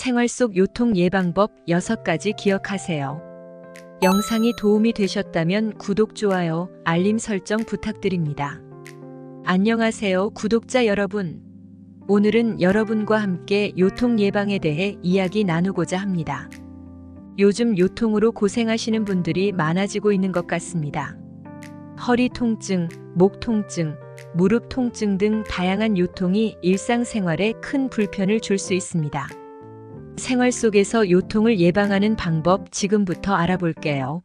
생활 속 요통 예방법 6가지 기억하세요. 영상이 도움이 되셨다면 구독, 좋아요, 알림 설정 부탁드립니다. 안녕하세요, 구독자 여러분. 오늘은 여러분과 함께 요통 예방에 대해 이야기 나누고자 합니다. 요즘 요통으로 고생하시는 분들이 많아지고 있는 것 같습니다. 허리 통증, 목 통증, 무릎 통증 등 다양한 요통이 일상생활에 큰 불편을 줄 수 있습니다. 생활 속에서 요통을 예방하는 방법 지금부터 알아볼게요.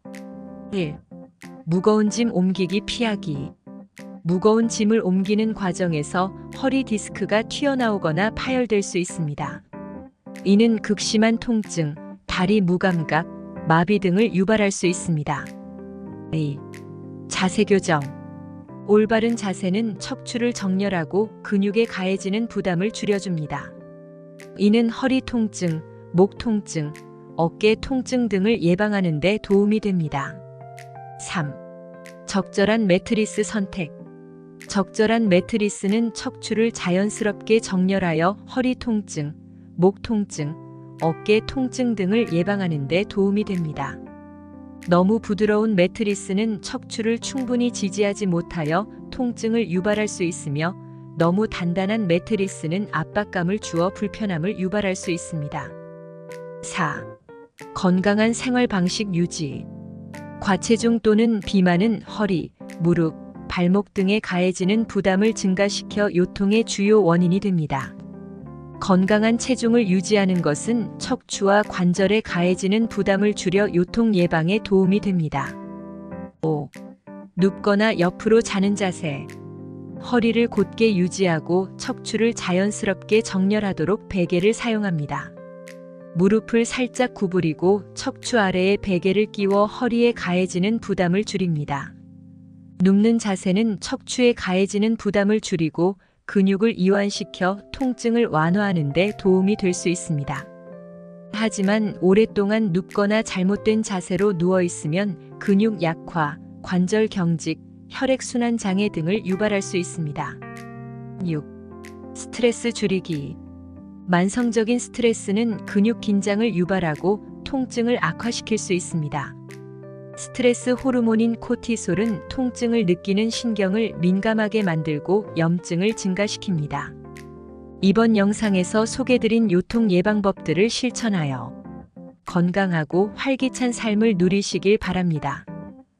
1. 무거운 짐 옮기기 피하기. 무거운 짐을 옮기는 과정에서 허리 디스크가 튀어나오거나 파열될 수 있습니다. 이는 극심한 통증, 다리 무감각, 마비 등을 유발할 수 있습니다. 2. 자세 교정. 올바른 자세는 척추를 정렬하고 근육에 가해지는 부담을 줄여줍니다. 이는 허리 통증, 목 통증, 어깨 통증 등을 예방하는 데 도움이 됩니다. 3. 적절한 매트리스 선택. 적절한 매트리스는 척추를 자연스럽게 정렬하여 허리 통증, 목 통증, 어깨 통증 등을 예방하는 데 도움이 됩니다. 너무 부드러운 매트리스는 척추를 충분히 지지하지 못하여 통증을 유발할 수 있으며 너무 단단한 매트리스는 압박감을 주어 불편함을 유발할 수 있습니다. 4. 건강한 생활 방식 유지. 과체중 또는 비만은 허리, 무릎, 발목 등에 가해지는 부담을 증가시켜 요통의 주요 원인이 됩니다. 건강한 체중을 유지하는 것은 척추와 관절에 가해지는 부담을 줄여 요통 예방에 도움이 됩니다. 5. 눕거나 옆으로 자는 자세. 허리를 곧게 유지하고 척추를 자연스럽게 정렬하도록 베개를 사용합니다. 무릎을 살짝 구부리고 척추 아래에 베개를 끼워 허리에 가해지는 부담을 줄입니다. 눕는 자세는 척추에 가해지는 부담을 줄이고 근육을 이완시켜 통증을 완화하는 데 도움이 될 수 있습니다. 하지만 오랫동안 눕거나 잘못된 자세로 누워 있으면 근육 약화, 관절 경직, 혈액순환 장애 등을 유발할 수 있습니다. 6. 스트레스 줄이기. 만성적인 스트레스는 근육 긴장을 유발하고 통증을 악화시킬 수 있습니다. 스트레스 호르몬인 코티솔은 통증을 느끼는 신경을 민감하게 만들고 염증을 증가시킵니다. 이번 영상에서 소개드린 요통 예방법들을 실천하여 건강하고 활기찬 삶을 누리시길 바랍니다.